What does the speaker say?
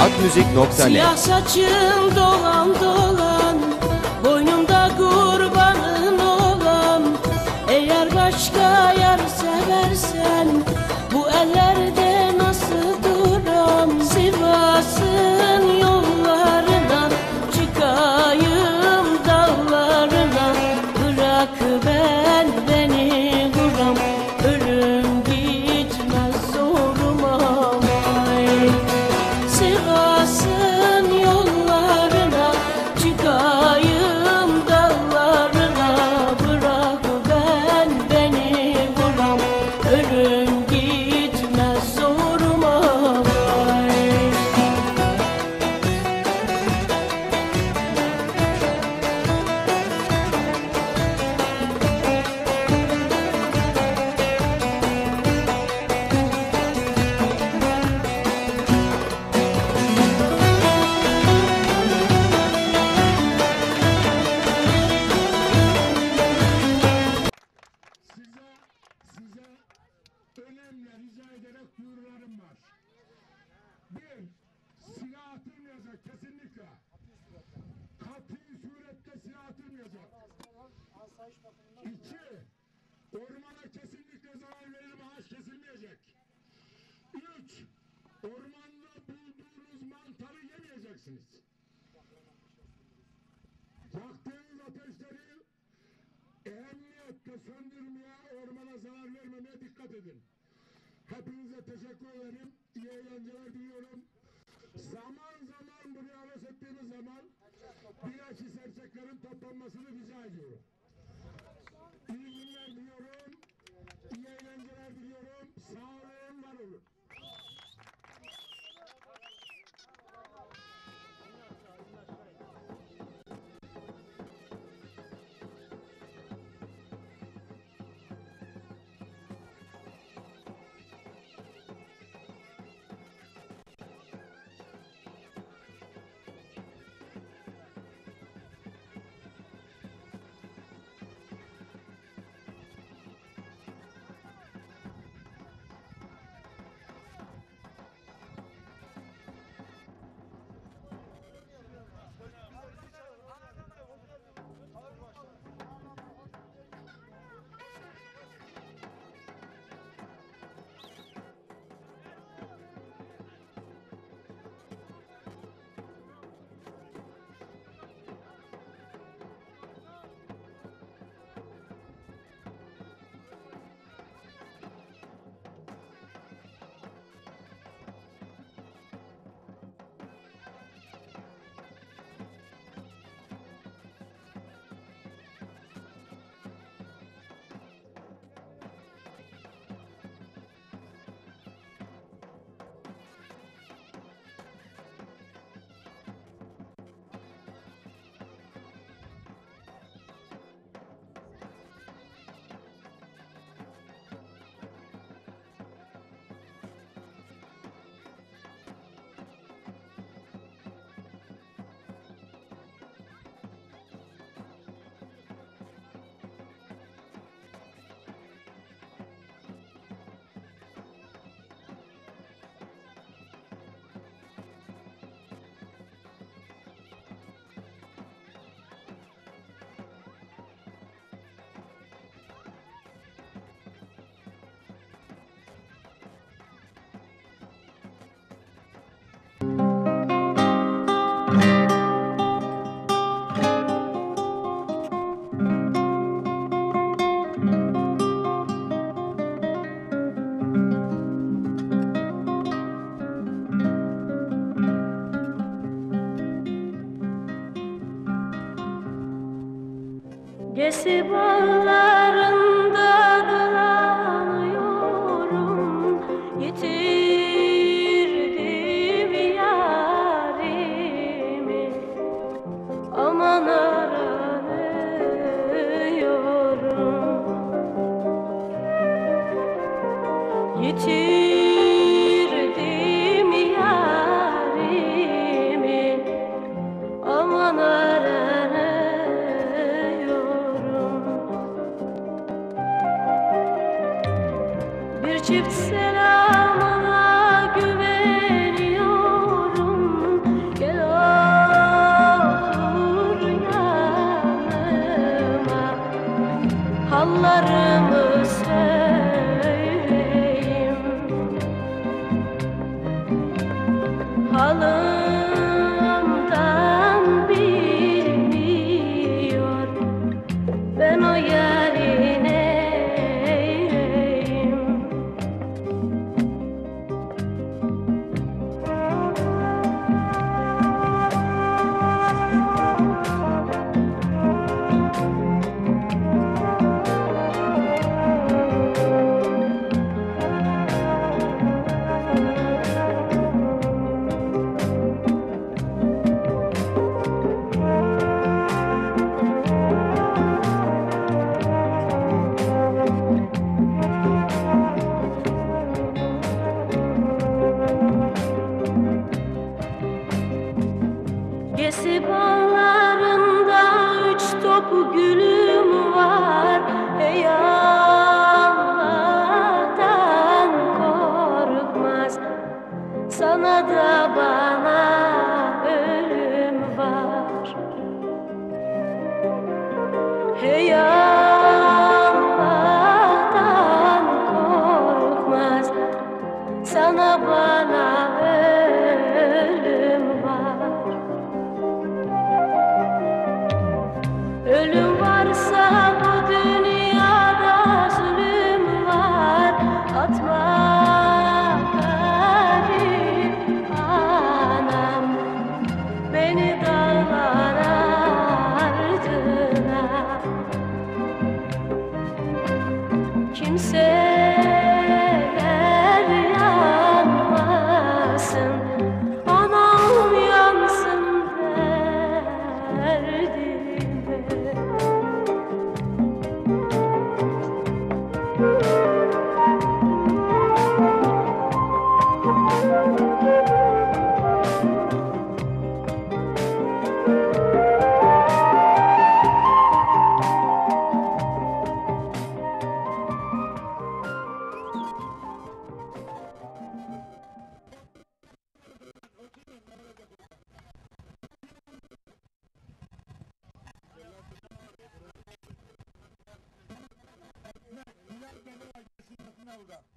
Akmüzik.net Siyah saçım dolan dolan. dikkat edin. Hepinize teşekkür ederim. İyi eğlenceler diliyorum. Zaman zaman buraya arası ettiğimiz zaman bilakis erkeklerin toplanmasını rica ediyorum. Gölgesi bağlarında dolanıyorum. Yitirdim yarimi. Aman aranıyorum. Yitirdim Çift selamına güveniyorum. Gel otur yanıma. Hallarımı sen Olga.